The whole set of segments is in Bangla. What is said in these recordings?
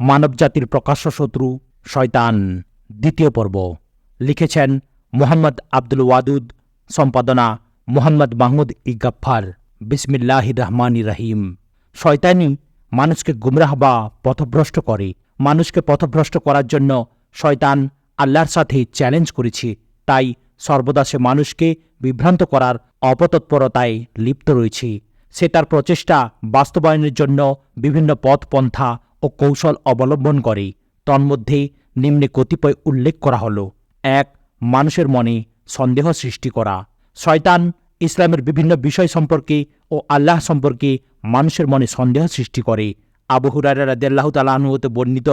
মানবজাতির প্রকাশ্য শত্রু শয়তান। দ্বিতীয় পর্ব। লিখেছেন মোহাম্মদ আব্দুল ওয়াদুদ, সম্পাদনা মোহাম্মদ মাহমুদ ইগাফার বিসমিল্লাহ রহমান রহিম। শয়তানি মানুষকে গুমরাহ বা পথভ্রষ্ট করে। মানুষকে পথভ্রষ্ট করার জন্য শয়তান আল্লাহর সাথে চ্যালেঞ্জ করেছে। তাই সর্বদা সে মানুষকে বিভ্রান্ত করার অপতৎপরতায় লিপ্ত রয়েছে। সে তার প্রচেষ্টা বাস্তবায়নের জন্য বিভিন্ন পথ পন্থা ও কৌশল অবলম্বন করে। তন্মধ্যে নিম্নে কতিপয় উল্লেখ করা হল। এক, মানুষের মনে সন্দেহ সৃষ্টি করা। শয়তান ইসলামের বিভিন্ন বিষয় সম্পর্কে ও আল্লাহ সম্পর্কে মানুষের মনে সন্দেহ সৃষ্টি করে। আবু হুরারা রাদিয়াল্লাহু তাআলা বর্ণিত।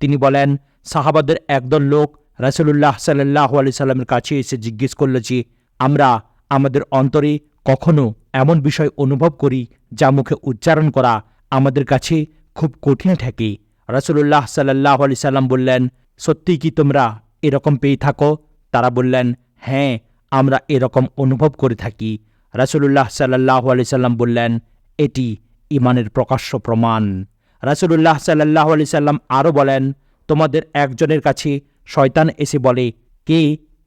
তিনি বলেন, সাহাবাদের একদল লোক রাসূলুল্লাহ সাল্লাল্লাহু আলাইহি সাল্লামের কাছে এসে জিজ্ঞেস করল যে, আমরা আমাদের অন্তরে কখনো এমন বিষয় অনুভব করি যা মুখে উচ্চারণ করা আমাদের কাছে খুব কঠিন ঠেকে। রাসূলুল্লাহ সাল্লাহ আলি সাল্লাম বললেন, সত্যি কি তোমরা এরকম পেয়ে থাকো? তারা বললেন হ্যাঁ আমরা এরকম অনুভব করে থাকি। রাসূলুল্লাহ সাল্লাহ আলি সাল্লাম বললেন, এটি ইমানের প্রকাশ্য প্রমাণ। রাসূলুল্লাহ সাল্লাহ আলি সাল্লাম আরও বলেন, তোমাদের একজনের কাছে শয়তান এসে বলে, কে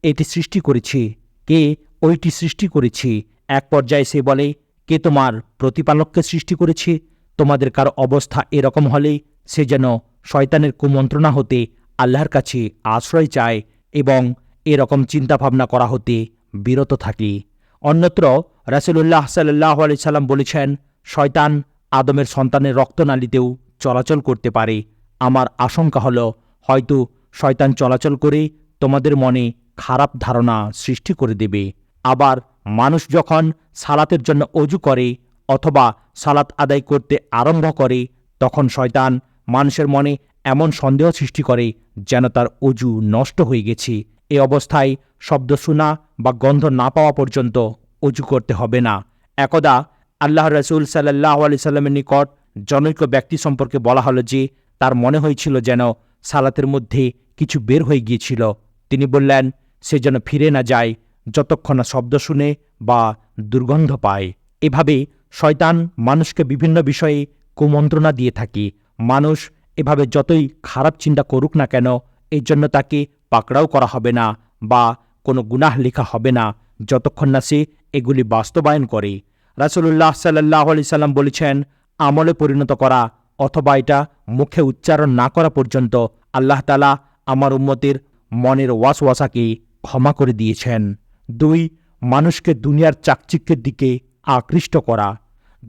এটি সৃষ্টি করেছে? কে ওইটি সৃষ্টি করেছে এক পর্যায়ে সে বলে, কে তোমার প্রতিপালককে সৃষ্টি করেছে? তোমাদের কার অবস্থা এরকম হলে সে যেন শয়তানের কুমন্ত্রণা হতে আল্লাহর কাছে আশ্রয় চায় এবং এরকম চিন্তাভাবনা করা হতে বিরত থাকে। অন্যত্র রাসূলুল্লাহ সাল্লাহ আলি সাল্লাম বলেছেন, শয়তান আদমের সন্তানের রক্তনালীতেও চলাচল করতে পারে। আমার আশঙ্কা হল, হয়তো শয়তান চলাচল করে তোমাদের মনে খারাপ ধারণা সৃষ্টি করে দেবে। আবার মানুষ যখন সালাতের জন্য অজু করে অথবা সালাত আদায় করতে আরম্ভ করে, তখন শয়তান মানুষের মনে এমন সন্দেহ সৃষ্টি করে যেন তার অজু নষ্ট হয়ে গেছে। এ অবস্থায় শব্দ শোনা বা গন্ধ না পাওয়া পর্যন্ত অজু করতে হবে না। একদা আল্লাহ রসুল সাল্লাহ আলি সাল্লামের নিকট জনৈক ব্যক্তি সম্পর্কে বলা হলো যে, তার মনে হয়েছিল যেন সালাতের মধ্যে কিছু বের হয়ে গিয়েছিল। তিনি বললেন, সে যেন ফিরে না যায়, যতক্ষণ না শব্দ শুনে বা দুর্গন্ধ পায়। এভাবে শয়তান মানুষকে বিভিন্ন বিষয়ে কুমন্ত্রণা দিয়ে থাকে। মানুষ এভাবে যতই খারাপ চিন্তা করুক না কেন, এর জন্য তাকে পাকড়াও করা হবে না বা কোনো গুনাহ লেখা হবে না, যতক্ষণ না সে এগুলি বাস্তবায়ন করে। রাসূলুল্লাহ সাল্লাহ আলি সাল্লাম বলেছেন, আমলে পরিণত করা অথবা এটা মুখে উচ্চারণ না করা পর্যন্ত আল্লাহ তালা আমার উম্মতের মনের ওয়াসওয়াসাকে ক্ষমা করে দিয়েছেন। দুই, মানুষকে দুনিয়ার চাকচিক্যের দিকে আকৃষ্ট করা।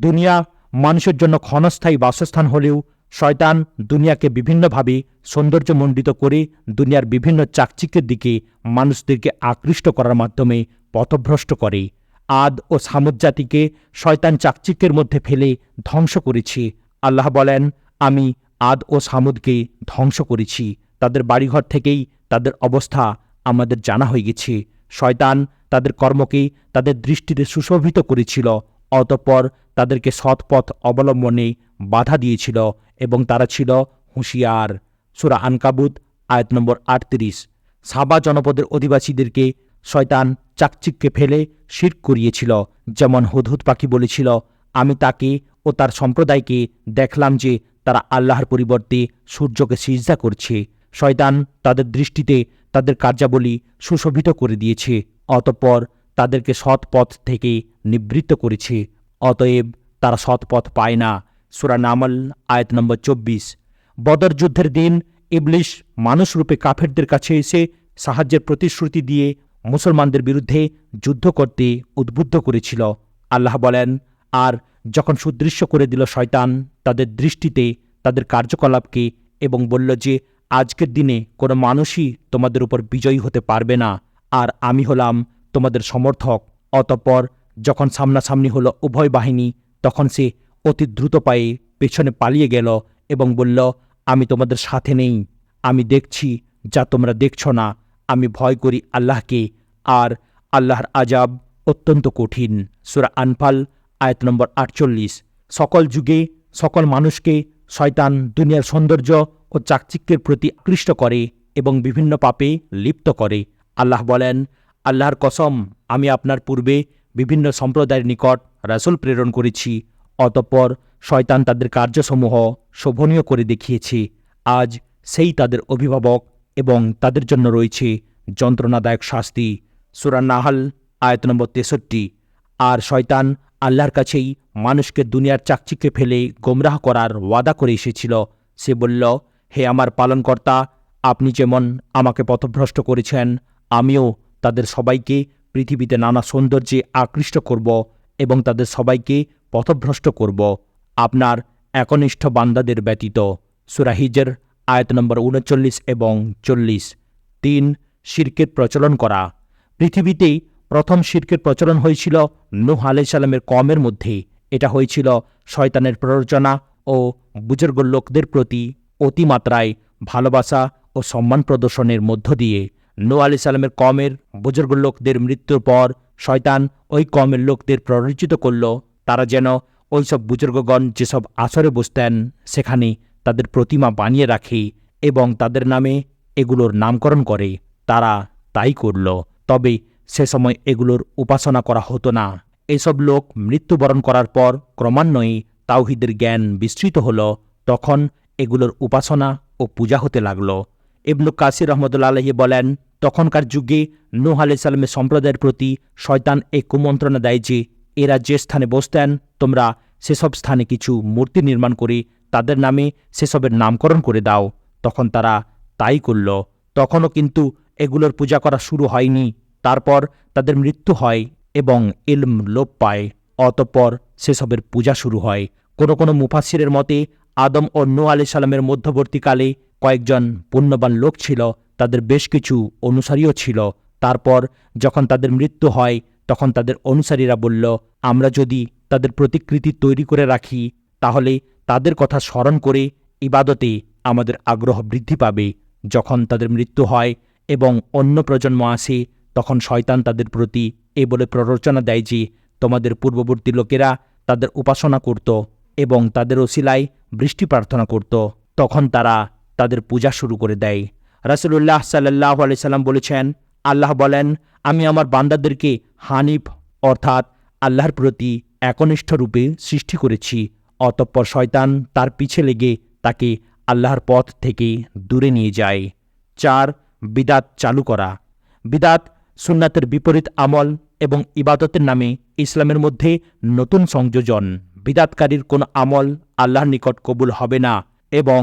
দুনিয়া মানুষের জন্য ক্ষণস্থায়ী বাসস্থান হলেও শয়তান দুনিয়াকে বিভিন্নভাবে সৌন্দর্যমণ্ডিত করে দুনিয়ার বিভিন্ন চাকচিক্যের দিকে মানুষদেরকে আকৃষ্ট করার মাধ্যমে পথভ্রষ্ট করে। আদ ও সামুদ জাতিকে শয়তান চাকচিক্যের মধ্যে ফেলে ধ্বংস করেছি। আল্লাহ বলেন, আমি আদ ও সামুদকে ধ্বংস করেছি। তাদের বাড়িঘর থেকেই তাদের অবস্থা আমাদের জানা হয়ে গেছে। শয়তান তাদের কর্মকে তাদের দৃষ্টিতে সুশোভিত করেছিল। অতঃপর তাদেরকে সৎপথ অবলম্বনে বাধা দিয়েছিল এবং তারা ছিল হুঁশিয়ার। সুরা আনকাবুত, আয়াত নম্বর আটত্রিশ। সাবা জনপদের অধিবাসীদেরকে শয়তান চাকচিককে ফেলে শির করিয়েছিল। যেমন হুদহুদ পাখি বলেছিল, আমি তাকে ও তার সম্প্রদায়কে দেখলাম যে তারা আল্লাহর পরিবর্তে সূর্যকে সিজদা করছে। শয়তান তাদের দৃষ্টিতে তাদের কার্যাবলী সুশোভিত করে দিয়েছে। অতঃপর তাদেরকে সৎ পথ থেকে নিবৃত্ত করেছে। অতএব তারা সৎ পথ পায় না। সুরা নামল, আয়াত নম্বর চব্বিশ। বদর যুদ্ধের দিন ইবলিশ মানুষরূপে কাফেরদের কাছে এসে সাহায্যের প্রতিশ্রুতি দিয়ে মুসলমানদের বিরুদ্ধে যুদ্ধ করতে উদ্বুদ্ধ করেছিল। আল্লাহ বলেন, আর যখন সুদৃশ্য করে দিল শয়তান, তাদের দৃষ্টিতে তাদের কার্যকলাপকে এবং বলল যে, আজকের দিনে কোনো মানুষই তোমাদের উপর বিজয়ী হতে পারবে না। আর আমি হলাম তোমাদের সমর্থক। অতঃপর যখন সামনাসামনি হলো উভয় বাহিনী, তখন সে অতি দ্রুত পায়ে পেছনে পালিয়ে গেল এবং বলল, আমি তোমাদের সাথে নেই। আমি দেখছি যা তোমরা দেখছ না। আমি ভয় করি আল্লাহকে। আর আল্লাহর আজাব অত্যন্ত কঠিন। সুরা আনফাল, আয়াত নম্বর আটচল্লিশ। সকল যুগে সকল মানুষকে শয়তান দুনিয়ার সৌন্দর্য ও চাকচিক্যের প্রতি আকৃষ্ট করে এবং বিভিন্ন পাপে লিপ্ত করে। আল্লাহ বলেন আল্লাহর কসম, আমি আপনার পূর্বে বিভিন্ন সম্প্রদায়ের নিকট রাসুল প্রেরণ করেছি, অতঃপর শয়তান তাদের কার্যসমূহ শোভনীয় করে দেখিয়েছি। আজ সেই তাদের অভিভাবক এবং তাদের জন্য রয়েছে যন্ত্রণাদায়ক শাস্তি। সুরা নাহাল, আয়ত নম্বর তেষট্টি। আর শয়তান আল্লাহর কাছেই মানুষকে দুনিয়ার চাকচিকে ফেলে গোমরাহ করার ওয়াদা করে এসেছিল। সে বলল, হে আমার পালনকর্তা, আপনি যেমন আমাকে পথভ্রষ্ট করেছেন, আমিও তাদের সবাইকে পৃথিবীতে নানা সৌন্দর্যে আকৃষ্ট করব এবং তাদের সবাইকে পথভ্রষ্ট করব। আপনার একনিষ্ঠ বান্দাদের ব্যতীত। সুরাহিজের আয়ত নম্বর উনচল্লিশ এবং চল্লিশ। তিন, শির্কের প্রচলন করা। পৃথিবীতেই প্রথম শির্কের প্রচলন হয়েছিল নূহ আলাইসাল্লামের কমের মধ্যে। এটা হয়েছিল শয়তানের প্ররোচনা ও বুজুর্গ লোকদের প্রতি অতিমাত্রায় ভালোবাসা ও সম্মান প্রদর্শনের মধ্য দিয়ে। নূহ আলি সাল্লামের কমের বুজুর্গ লোকদের মৃত্যুর পর শয়তান ওই কমের লোকদের প্ররোচিত করল। তারা যেন ওইসব বুজুর্গগণ যেসব আসরে বসতেন, সেখানে তাদের প্রতিমা বানিয়ে রাখে এবং তাদের নামে এগুলোর নামকরণ করে। তারা তাই করল। তবে সে সময় এগুলোর উপাসনা করা হতো না। এসব লোক মৃত্যুবরণ করার পর ক্রমান্বয়ে তাওহিদের জ্ঞান বিস্তৃত হল। তখন এগুলোর উপাসনা ও পূজা হতে লাগল। ইবনু কাসির রহমতুল্লা আলহি বলেন, তখনকার যুগে নূহ আলি সাল্লামের সম্প্রদায়ের প্রতি শয়তান এই কুমন্ত্রণা দেয় যে, এরা যে স্থানে বসতেন, তোমরা সেসব স্থানে কিছু মূর্তি নির্মাণ করে তাদের নামে সেসবের নামকরণ করে দাও। তখন তারা তাই করল। তখনও কিন্তু এগুলোর পূজা করা শুরু হয়নি। তারপর তাদের মৃত্যু হয় এবং ইলম লোপ পায়। অতঃপর সেসবের পূজা শুরু হয়। কোনো কোনো মুফাসিরের মতে আদম ও নূ আলি সাল্লামের মধ্যবর্তীকালে কয়েকজন পুণ্যবান লোক ছিল, তাদের বেশ কিছু অনুসারীও ছিল। তারপর যখন তাদের মৃত্যু হয়, তখন তাদের অনুসারীরা বলল, আমরা যদি তাদের প্রতিকৃতি তৈরি করে রাখি, তাহলে তাদের কথা স্মরণ করে ইবাদতে আমাদের আগ্রহ বৃদ্ধি পাবে। যখন তাদের মৃত্যু হয় এবং অন্য প্রজন্ম আসে, তখন শয়তান তাদের প্রতি এ বলে প্ররোচনা দেয় যে, তোমাদের পূর্ববর্তী লোকেরা তাদের উপাসনা করত। এবং তাদের ওসিলায় বৃষ্টি প্রার্থনা করত। তখন তারা তাদের পূজা শুরু করে দেয়। রাসুলুল্লাহ সাল্লাহ আলি সাল্লাম বলেছেন, আল্লাহ বলেন, আমি আমার বান্দাদেরকে হানিফ, অর্থাৎ আল্লাহর প্রতি একনিষ্ঠ রূপে সৃষ্টি করেছি। অতঃপর শয়তান তার পিছে লেগে তাকে আল্লাহর পথ থেকে দূরে নিয়ে যায়। চার, বিদাত চালু করা। বিদাত সুন্নাতের বিপরীত আমল এবং ইবাদতের নামে ইসলামের মধ্যে নতুন সংযোজন। বিদাতকারীর কোন আমল আল্লাহর নিকট কবুল হবে না এবং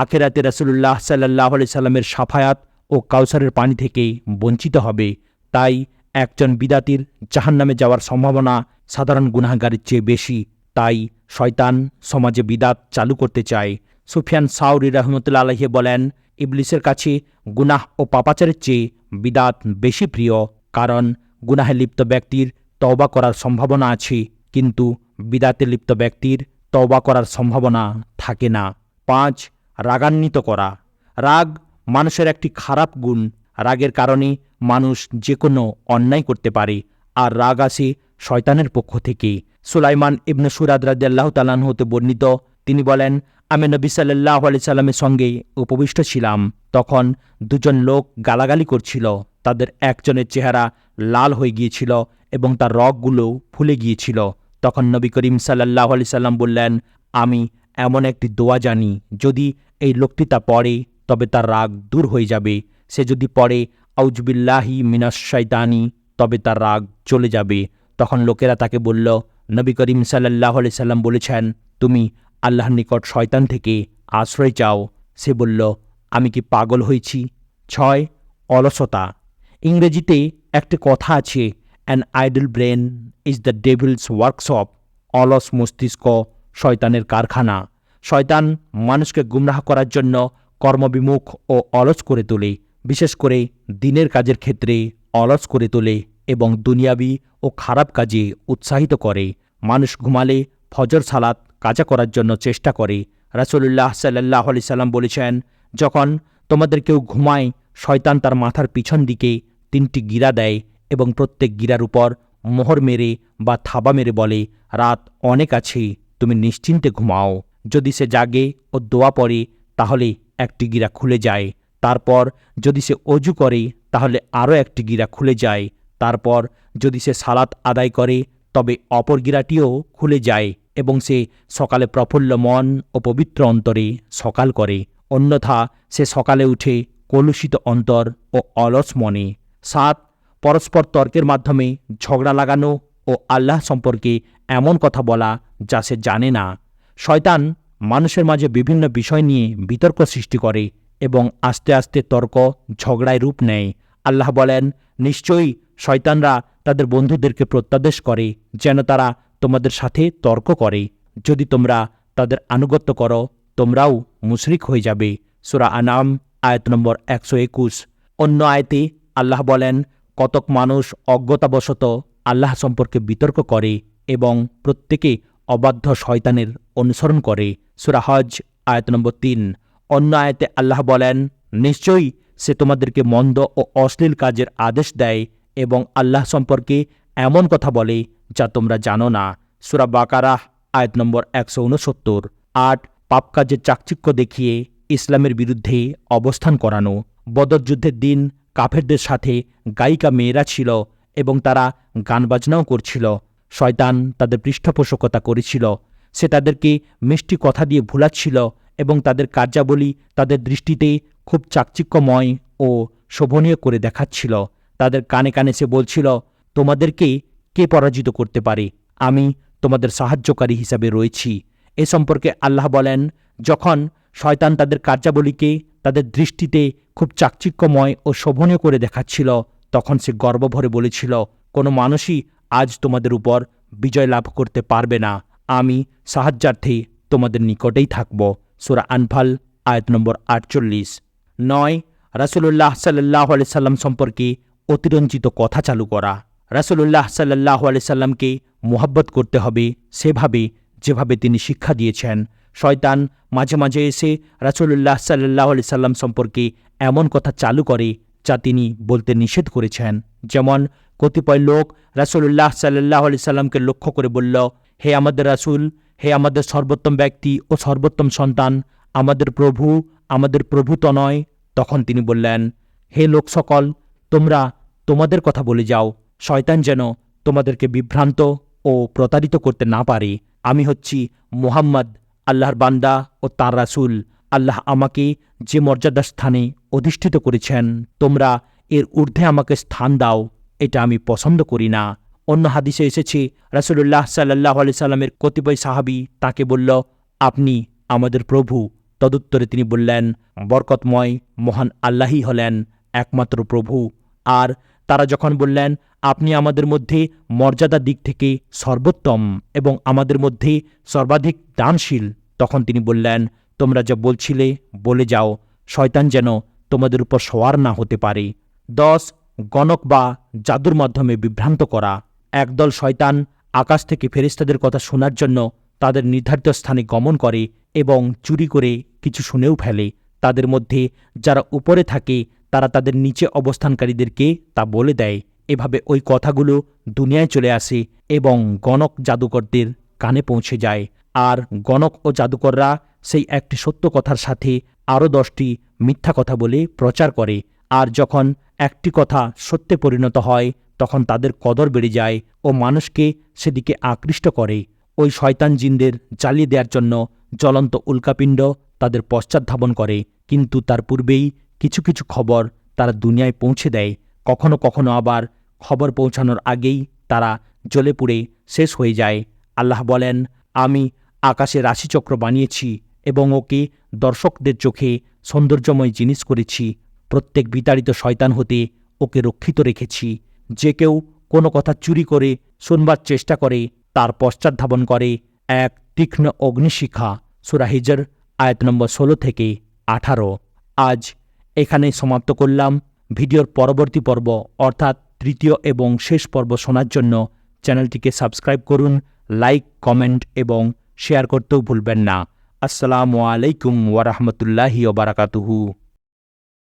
আখেরাতে রাসুল্লাহ সাল্লাহ আলি সাল্লামের সাফায়াত ও কাউসারের পানি থেকে বঞ্চিত হবে। তাই একজন বিদাতির জাহান্নামে যাওয়ার সম্ভাবনা সাধারণ গুনাহগারের চেয়ে বেশি। তাই শয়তান সমাজে বিদাত চালু করতে চায়। সুফিয়ান সাউরি রহমতুল্লা আলহে বলেন, ইবলিসের কাছে গুনাহ ও পাপাচারের চেয়ে বিদাত বেশি প্রিয়, কারণ গুনাহে লিপ্ত ব্যক্তির তওবা করার সম্ভাবনা আছে। কিন্তু বিদাতে লিপ্ত ব্যক্তির তওবা করার সম্ভাবনা থাকে না। পাঁচ, রাগান্বিত করা। রাগ মানুষের একটি খারাপ গুণ। রাগের কারণে মানুষ যে কোনো অন্যায় করতে পারে, আর রাগ আসে শয়তানের পক্ষ থেকে। সুলাইমান ইবনে সুরাদ রাজ্লাহ তালান হতে বর্ণিত, তিনি বলেন, আমি নবী সাল্লাহ আলি সাল্লামের সঙ্গে উপবিষ্ট ছিলাম। তখন দুজন লোক গালাগালি করছিল। তাদের একজনের চেহারা লাল হয়ে গিয়েছিল এবং তার রগগুলো ফুলে গিয়েছিল। তখন নবী করিম সাল্লাহ আলি সাল্লাম বললেন, আমি এমন একটি দোয়া জানি, যদি এই লোকটি তা পড়ে, তবে তার রাগ দূর হয়ে যাবে। সে যদি পড়ে আউজবিল্লাহি মিনাস তবে তার রাগ চলে যাবে। তখন লোকেরা তাকে বলল, নবী করিম সাল্লাহ আলি সাল্লাম বলেছেন, তুমি আল্লাহর নিকট শয়তান থেকে আশ্রয় চাও। সে বলল, আমি কি পাগল হয়েছি? ছয়, অলসতা। ইংরেজিতে একটি কথা আছে an idle brain is the devil's workshop অলস মস্তিষ্ক শয়তানের কারখানা। শয়তান মানুষকে গুমরাহ করার জন্য কর্মবিমুখ ও অলস করে তোলে, বিশেষ করে দিনের কাজের ক্ষেত্রে অলস করে তোলে এবং দুনিয়াবি ও খারাপ কাজে উৎসাহিত করে। মানুষ ঘুমালে ফজর সালাত কাজা করার জন্য চেষ্টা করে। রাসুলুল্লাহ সাল্লাহ আলি সাল্লাম বলেছেন, যখন তোমাদের কেউ ঘুমায়, শয়তান তার মাথার পিছন দিকে তিনটি গিরা দেয়। এবং প্রত্যেক গিরার উপর মোহর মেরে বা থাবা মেরে বলে, রাত অনেক আছে, তুমি নিশ্চিন্তে ঘুমাও। যদি সে জাগে ও দোয়া পড়ে, তাহলে একটি গিরা খুলে যায়। তারপর যদি সে অজু করে, তাহলে আরও একটি গিরা খুলে যায়। তারপর যদি সে সালাত আদায় করে, তবে অপর গিরাটিও খুলে যায় এবং সে সকালে প্রফুল্ল মন ও পবিত্র অন্তরে সকাল করে। অন্যথা সে সকালে উঠে কলুষিত অন্তর ও অলস মনে। সাত পরস্পর তর্কের মাধ্যমে ঝগড়া লাগানো ও আল্লাহ সম্পর্কে এমন কথা বলা যা সে জানে না। শয়তান মানুষের মাঝে বিভিন্ন বিষয় নিয়ে বিতর্ক সৃষ্টি করে এবং আস্তে আস্তে তর্ক, ঝগড়ায় রূপ নেয়। আল্লাহ বলেন, নিশ্চয়ই শয়তানরা তাদের বন্ধুদেরকে প্রত্যাদেশ করে যেন তারা তোমাদের সাথে তর্ক করে। যদি তোমরা তাদের আনুগত্য করো, তোমরাও মুশরিক হয়ে যাবে। সুরা আনাম আয়াত নম্বর একশো একুশ। অন্য আয়তে আল্লাহ বলেন কতক মানুষ অজ্ঞতাবশত আল্লাহ সম্পর্কে বিতর্ক করে এবং প্রত্যেকে অবাধ্য শয়তানের অনুসরণ করে। সুরা হজ, আয়াত নম্বর তিন। অন্য আয়াতে আল্লাহ বলেন, নিশ্চয়ই সে তোমাদেরকে মন্দ ও অশ্লীল কাজের আদেশ দেয় এবং আল্লাহ সম্পর্কে এমন কথা বলে যা তোমরা জানো না। সুরা বাকারাহ, আয়াত নম্বর একশো উনসত্তর আট, পাপ কাজের চাকচিক্য দেখিয়ে ইসলামের বিরুদ্ধে অবস্থান করানো। বদরযুদ্ধের দিন কাফেরদের সাথে গায়িকা মেয়েরা ছিল এবং তারা গান বাজনাও করছিল। শয়তান তাদের পৃষ্ঠপোষকতা করেছিল। সে তাদেরকে মিষ্টি কথা দিয়ে ভুলাচ্ছিল এবং তাদের কার্যাবলী তাদের দৃষ্টিতে খুব চাকচিক্যময় ও শোভনীয় করে দেখাচ্ছিল। তাদের কানে কানে সে বলছিল, তোমাদেরকে কে পরাজিত করতে পারে? আমি তোমাদের সাহায্যকারী হিসাবে রয়েছি। এ সম্পর্কে আল্লাহ বলেন, যখন শয়তান তাদের কার্যাবলীকে, তাদের দৃষ্টিতে খুব চাকচিক্যময় ও শোভনীয় করে দেখাচ্ছিল। তখন সে গর্বভরে বলেছিল, কোনো মানুষই আজ তোমাদের উপর বিজয় লাভ করতে পারবে না। আমি সাহায্যার্থে তোমাদের নিকটেই থাকব। সুরা আনফাল, আয়াত নম্বর আটচল্লিশ। নয়, রাসুলুল্লাহ সাল্লাহ আলি সাল্লাম সম্পর্কে অতিরঞ্জিত কথা চালু করা। রাসুলুল্লাহ সাল্লাহ আলি সাল্লামকে মোহাব্বত করতে হবে সেভাবে, যেভাবে তিনি শিক্ষা দিয়েছেন। শয়তান মাঝে মাঝে এসে রাসুলুল্লাহ সাল্লাহ আলি সাল্লাম সম্পর্কে এমন কথা চালু করে যা তিনি বলতে নিষেধ করেছেন। যেমন, কতিপয় লোক রাসুলুল্লাহ সাল্লাহ আলি সাল্লামকে লক্ষ্য করে বলল, হে আমাদের রাসুল, হে আমাদের সর্বোত্তম ব্যক্তি ও সর্বোত্তম সন্তান, আমাদের প্রভু আমাদের প্রভু তো নয়। তখন তিনি বললেন, হে লোক সকল, তোমরা তোমাদের কথা বলে যাও। শয়তান যেন তোমাদেরকে বিভ্রান্ত ও প্রতারিত করতে না পারে। আমি হচ্ছি মুহাম্মদ আল্লাহর বান্দা ও তার রাসুল আল্লাহ আমাকে যে মর্যাদার স্থানে অধিষ্ঠিত করেছেন, তোমরা এর ঊর্ধ্বে আমাকে স্থান দাও, এটা আমি পছন্দ করি না। অন্য হাদিসে এসেছে, রাসুলুল্লাহ সাল্লাহ আলি সাল্লামের কতিপয় সাহাবি তাকে বলল, আপনি আমাদের প্রভু। তদুত্তরে তিনি বললেন, বরকতময়, মহান আল্লাহই হলেন একমাত্র প্রভু। আর তারা যখন বললেন, আপনি আমাদের মধ্যে মর্যাদা দিক থেকে সর্বোত্তম এবং আমাদের মধ্যে সর্বাধিক দানশীল, তখন তিনি বললেন, তোমরা যা বলছিলে, বলে যাও। শয়তান যেন তোমাদের উপর সওয়ার না হতে পারে। দশ, গণক বা জাদুর মাধ্যমে বিভ্রান্ত করা। একদল শয়তান আকাশ থেকে ফেরিস্তাদের কথা শোনার জন্য তাদের নির্ধারিত স্থানে গমন করে এবং চুরি করে কিছু শুনেও ফেলে। তাদের মধ্যে যারা উপরে থাকে তারা তাদের নিচে অবস্থানকারীদেরকে তা বলে দেয়। এভাবে ওই কথাগুলো দুনিয়ায় চলে আসে এবং গণক জাদুকরদের কানে পৌঁছে যায়। আর গণক ও জাদুকররা সেই একটি সত্য কথার সাথে আরও দশটি মিথ্যা কথা বলে প্রচার করে। আর যখন একটি কথা সত্যে পরিণত হয়, তখন তাদের কদর বেড়ে যায় ও মানুষকে সেদিকে আকৃষ্ট করে। ওই শয়তান জিনদের জ্বালিয়ে দেওয়ার জন্য জ্বলন্ত উল্কাপিণ্ড তাদের পশ্চাৎধাবন করে। কিন্তু তার পূর্বেই কিছু কিছু খবর তারা দুনিয়ায় পৌঁছে দেয়। কখনো কখনো আবার খবর পৌঁছানোর আগেই তারা জ্বলে পুড়ে শেষ হয়ে যায়। আল্লাহ বলেন, আমি আকাশে রাশিচক্র বানিয়েছি এবং ওকে দর্শকদের চোখে সৌন্দর্যময় জিনিস করেছি। প্রত্যেক বিতাড়িত শয়তান হতে ওকে রক্ষিত রেখেছি। যে কেউ কোনো কথা চুরি করে শুনবার চেষ্টা করে, তার পশ্চাৎধাবন করে এক তীক্ষ্ণ অগ্নিশিখা সুরাহিজর আয়াত নম্বর ষোলো থেকে আঠারো। আজ এখানেই সমাপ্ত করলাম ভিডিওর পরবর্তী পর্ব, অর্থাৎ তৃতীয় এবং শেষ পর্ব শোনার জন্য চ্যানেলটিকে সাবস্ক্রাইব করুন, লাইক, কমেন্ট এবং শেয়ার করতেও ভুলবেন না। আসসালামু আলাইকুম ওয়ারহমতুল্লাহি ওবরাকাতুহু